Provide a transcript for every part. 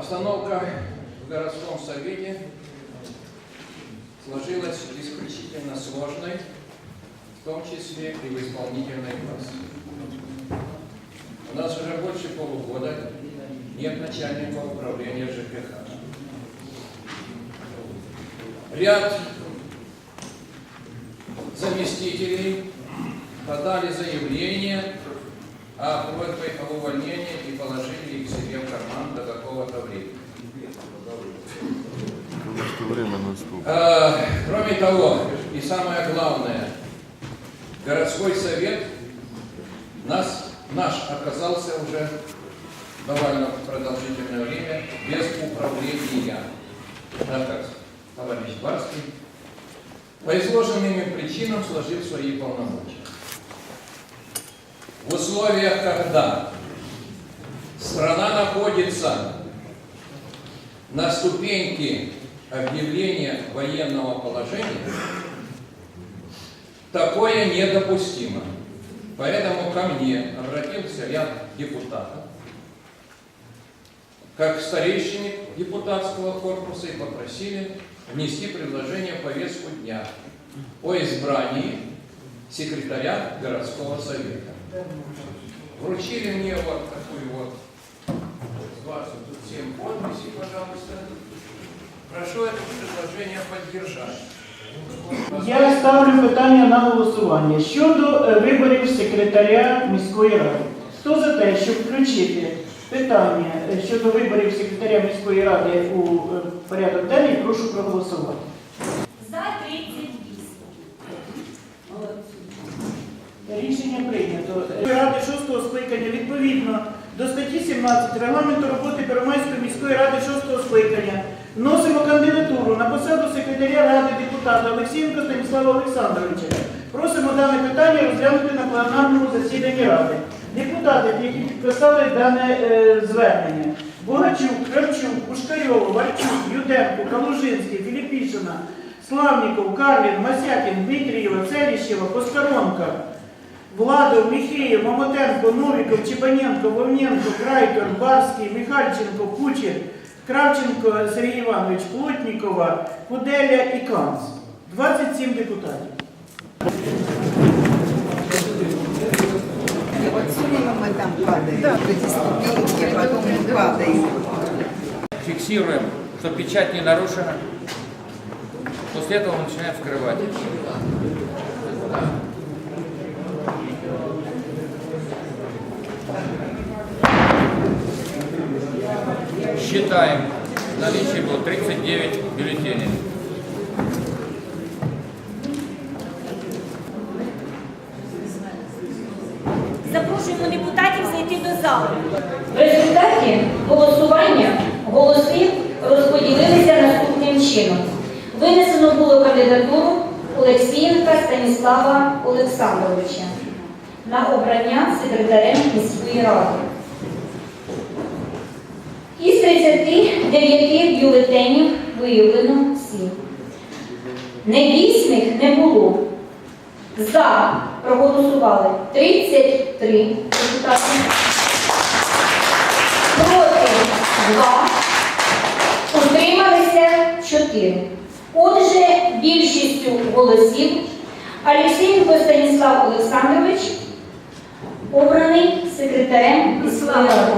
Обстановка в городском совете сложилась исключительно сложной, в том числе и в исполнительной власти. У нас уже больше полугода нет начальника управления ЖКХ. Ряд заместителей подали заявление о просьбе об увольнении и положили их себе в карман до какого-то времени. Что время наступит. Э, Кроме того, и самое главное, городской совет нас, наш оказался уже довольно продолжительное время без управления, так как товарищ Барский по изложенным причинам сложил свои полномочия. В условиях, когда страна находится на ступеньке объявления военного положения, такое недопустимо. Поэтому ко мне обратился ряд депутатов, как к старейшине депутатского корпуса и попросили внести предложение в повестку дня о избрании секретаря городского совета. Вручили мне вот такую вот, с 27 подписей, пожалуйста. Прошу это предложение поддержать. Я ставлю питання на голосування щодо е, виборів секретаря міської ради. Хто за те, щоб включити питання е, щодо виборів секретаря міської ради у е, порядок денний, прошу проголосувати. За 38. Рішення прийнято. Ради шостого скликання відповідно до статті 17 регламенту роботи Первомайської міської ради шостого скликання вносимо кандидатуру на посаду секретаря ради депутата Олексієнка Станіслава Олександровича. Просимо дане питання розглянути на пленарному засіданні ради. Депутати, які підписали дане е, звернення. Богачук, Кравчук, Пушкарьов, Варчук, Юденко, Калужинський, Філіпішина, Славніков, Карлін, Масякін, Дмитрієва, Целіщева, Посторонка, Владов, Міхеєв, Мамотенко, Новіков, Чепаненко, Вовненко, Крайкер, Барський, Михальченко, Кучер, Кравченко Сергій Іванович, Плотнікова, Куделя і Канц. 27 депутатів. Вот все время мы там падаем, да. эти ступеньки, потом мы падаем. фиксируем, что печать не нарушена. После этого мы начинаем вскрывать. Считаем. В наличии было 39 бюллетеней. Запрошуємо депутатів зайти до залу. В результаті голосування голоси розподілилися наступним чином. Винесено було кандидатуру Олексієнка Станіслава Олександровича на обрання секретарем міської ради. Із 39 бюлетенів виявлено 7. Недійсних не було. За проголосували 33 депутати. Проти 2. Утрималися 4. Отже, більшістю голосів Алексєєнко Станіслав Олександрович обраний секретарем міської ради.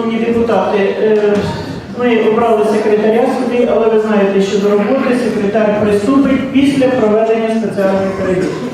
Шановні депутати, е, ми обрали секретаря суді, але ви знаєте, що до роботи секретар приступить після проведення спеціальної перевірки.